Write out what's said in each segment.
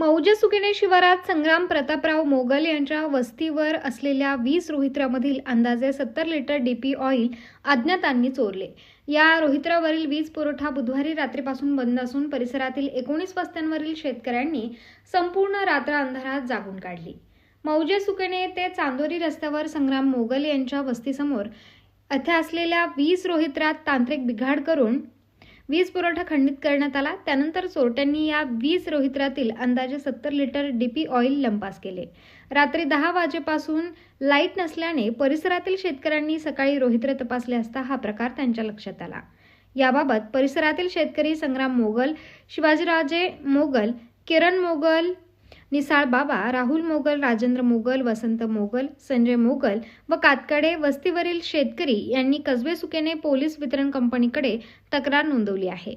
मौजे सुकिने शिवारात संग्राम प्रतापराव मोगल यांच्या वस्तीवर असलेल्या वीस रोहित्रामधील अंदाजे सत्तर लिटर डीपी ऑइल अज्ञातांनी चोरले. या रोहित्रावरील वीज पुरवठा बुधवारी रात्रीपासून बंद असून परिसरातील एकोणीस वस्त्यांवरील शेतकऱ्यांनी संपूर्ण रात्र अंधारात जागून काढली. मौजे सुकणे ते चांदोरी रस्त्यावर संग्राम मोगल यांच्या वस्तीसमोर येथे असलेल्या वीज रोहित्रात तांत्रिक बिघाड करून वीज पुरवठा खंडित करण्यात आला. त्यानंतर चोरट्यांनी या वीज रोहित्रातील अंदाजे सत्तर लिटर डीपी ऑइल लंपास केले. रात्री दहा वाजेपासून लाइट नसल्याने परिसरातील शेतकऱ्यांनी सकाळी रोहित्र तपासले असता हा प्रकार त्यांच्या लक्षात आला. याबाबत परिसरातील शेतकरी संग्राम मोगल शिवाजीराजे मोगल किरण मोगल निसाळ बाबा राहुल मोगल राजेंद्र मोगल वसंत मोगल संजय मोगल व कातकडे वस्तीवरील शेतकरी यांनी कसबे सुकेने पोलीस वितरण कंपनीकडे तक्रार नोंदवली आहे.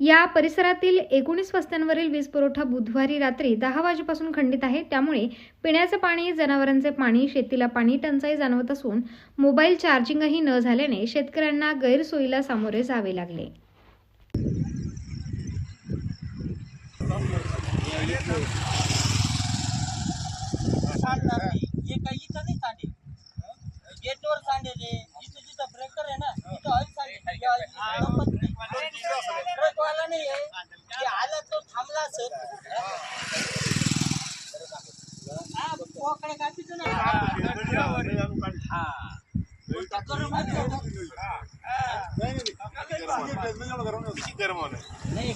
या परिसरातील एकोणीस वस्त्यांवरील वीज पुरवठा बुधवारी रात्री दहा वाजेपासून खंडित आहे. त्यामुळे पिण्याचे पाणी जनावरांचे पाणी शेतीला पाणी टंचाई जाणवत असून मोबाईल चार्जिंगही न झाल्याने शेतकऱ्यांना गैरसोयीला सामोरे जावे लागले. हे काही इथं नाही सांडेल गेटवर सांडेल हे. इथं जिथं ब्रेकर आहे ना तिथं ऑइल सांडेल हे ऑइल संपत नाही. ट्रकवाला नाही आहे हे आला तो थांबला असेल हा, हा गरम. नाही.